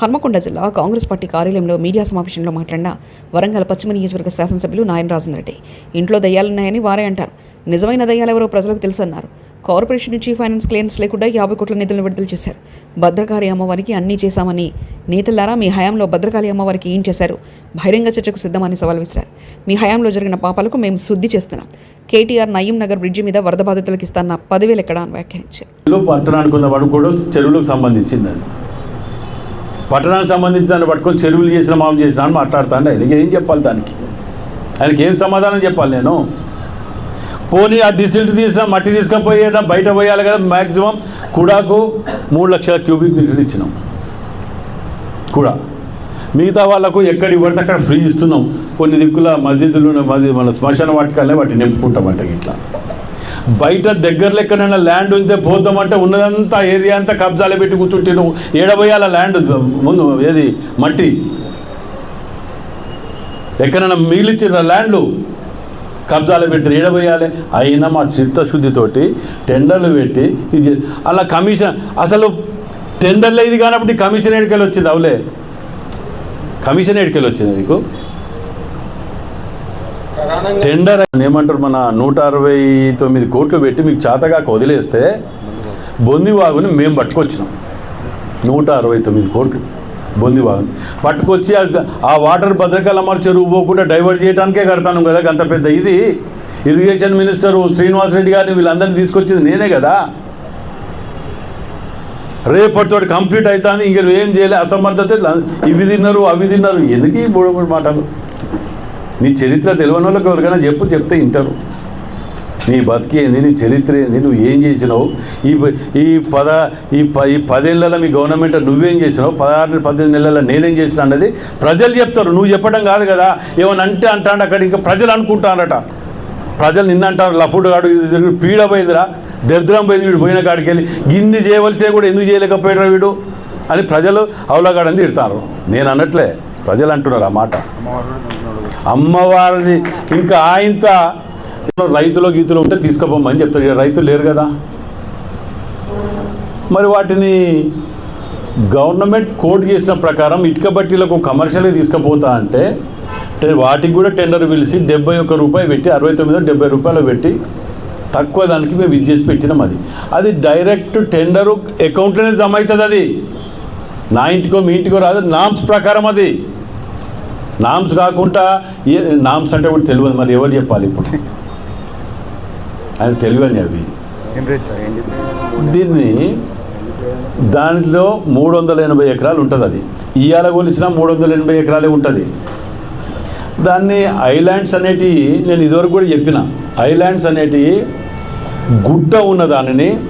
హన్మకొండ జిల్లా కాంగ్రెస్ పార్టీ కార్యాలయంలో మీడియా సమావేశంలో మాట్లాడిన వరంగల్ పశ్చిమ నియోజకవర్గ శాసనసభ్యులు నాయన రెడ్డి ఇంట్లో దయ్యాలున్నాయని వారే అంటారు. నిజమైన దయ్యాలెవరో ప్రజలకు తెలుసన్నారు. కార్పొరేషన్ నుంచి ఫైనాన్స్ క్లియరెన్స్ లేకుండా యాభై కోట్ల నిధులను విడుదల చేశారు. భద్రకాళి అమ్మవారికి అన్నీ చేశామని నేతలారా మీ హయాంలో భద్రకాళి అమ్మవారికి ఏం చేశారు? బహిరంగ చర్చకు సిద్ధమని సవాల్ విసిరారు. మీ హయాంలో జరిగిన పాపాలకు మేము శుద్ధి చేస్తున్నాం. కేటీఆర్ నయీం నగర్ బ్రిడ్జి మీద వరద బాధితులకు ఇస్తాన్న పదివేలు ఎక్కడ అని వ్యాఖ్యానించారు. పట్టణానికి చెరువులకు సంబంధించింది పట్టణానికి సంబంధించి దాన్ని పట్టుకొని చెరువులు చేసిన మామూలు చేసిన అని మాట్లాడుతాను ఆయనకి ఏం చెప్పాలి దానికి? ఆయనకి ఏం సమాధానం చెప్పాలి నేను? పోనీ ఆ డిసిల్ట్ తీసిన మట్టి తీసుకొని పోయేట బయట పోయాలి కదా మ్యాక్సిమం కూడాకు మూడు లక్షల క్యూబిక్ మీటర్లు ఇచ్చినాం. కూడా. మిగతా వాళ్ళకు ఎక్కడ పడితే అక్కడ ఫ్రీ ఇస్తున్నాం. కొన్ని దిక్కుల మసీదులు మసీదు మన శ్మశాన వాటికల్లే వాటిని నింపుకుంటామంట ఇట్లా. బయట దగ్గరలో ఎక్కడైనా ల్యాండ్ ఉంటే పోద్దామంటే ఉన్నదంతా ఏరియా అంతా కబ్జాలు పెట్టి కూర్చుంటే నువ్వు ఏడబోయాల ల్యాండ్ ముందు ఏది? మట్టి. ఎక్కడైనా మిగిలిచ్చిన ల్యాండ్లు కబ్జాలు పెడితే ఏడబోయాలి. అయినా మా చిత్తశుద్ధితోటి టెండర్లు పెట్టి ఇది అలా కమిషన్ అసలు టెండర్లు ఇది కానప్పుడు కమిషన్ ఎడికెళ్ళి వచ్చింది అవులే. కమిషన్ ఎడికెళ్ళి వచ్చింది నీకు. టెండర్ ఏమంటారు? మన నూట అరవై తొమ్మిది కోట్లు పెట్టి మీకు చాతగా వదిలేస్తే బొందివాగుని మేము పట్టుకొచ్చినాం. నూట అరవై తొమ్మిది కోట్లు బొందివాగుని. పట్టుకొచ్చి ఆ- వాటర్ భద్రకాల చెరువు పోకుండా డైవర్ట్ చేయడానికే కడతాను కదా అంత పెద్ద ఇది. ఇరిగేషన్ మినిస్టర్ శ్రీనివాసరెడ్డి గారిని వీళ్ళందరినీ తీసుకొచ్చింది నేనే కదా. రేపటితో కంప్లీట్ అవుతుంది ఇంక ఏం చేయలే అసమర్థత ఇవి తిన్నారు అవి తిన్నారు. ఎందుకు ఈ మూడు మూడు మాటలు? నీ చరిత్ర తెలియని వాళ్ళకి ఎవరికైనా చెప్పు చెప్తే వింటారు. నీ బతికి ఏంది నీ చరిత్ర ఏంది నువ్వు ఏం చేసినావు? ఈ ఈ పద ఈ ప ఈ పదేళ్ళలో మీ గవర్నమెంట్ నువ్వేం చేసినావు? పదహారు పద్దెనిమిది నెలల నేనేం చేసిన అన్నది ప్రజలు చెప్తారు. నువ్వు చెప్పడం కాదు కదా ఏమని అంటే అంటాడు అక్కడ ఇంకా ప్రజలు అనుకుంటానట ప్రజలు నిన్న అంటారు లఫుడ్ కాడు పీడ పోయిందిరా దరిద్రం పోయింది వీడు పోయిన కాడికి వెళ్ళి. గిన్ని చేయవలసే కూడా ఎందుకు చేయలేకపోయాడు వీడు? అని ప్రజలు అవలగాడని తిడతారు. నేను అన్నట్లే ప్రజలు అంటున్నారు ఆ మాట. అమ్మవారిని ఇంకా ఆయంత రైతులో గీతులు ఉంటే తీసుకుపోమని చెప్తారు. రైతులు లేరు కదా. మరి వాటిని గవర్నమెంట్ కోడ్ చేసిన ప్రకారం ఇటుక బట్టీలకు కమర్షియల్గా తీసుకుపోతా అంటే అంటే వాటికి కూడా టెండర్ పిలిచి డెబ్బై ఒక్క రూపాయి పెట్టి అరవై తొమ్మిది డెబ్బై రూపాయలు పెట్టి తక్కువ దానికి మేము ఇది చేసి పెట్టినాం అది. అది డైరెక్ట్ టెండరు అకౌంట్లోనే జమ అవుతుంది అది. నా ఇంటికో మీ ఇంటికో రాదు. నామ్స్ ప్రకారం అది. నామ్స్ కాకుండా ఏ నామ్స్ అంటే కూడా తెలియదు మరి ఎవరు చెప్పాలి ఇప్పుడు? ఆయన తెలియని అవి. దీన్ని దాంట్లో మూడు వందల ఎనభై ఎకరాలు ఉంటుంది అది. ఇయ్యాల కొలిసిన మూడు వందల ఎనభై ఎకరాలే ఉంటుంది. దాన్ని ఐలాండ్స్ అనేటివి నేను ఇదివరకు కూడా చెప్పిన. ఐలాండ్స్ అనేటివి గుట్ట ఉన్న దానిని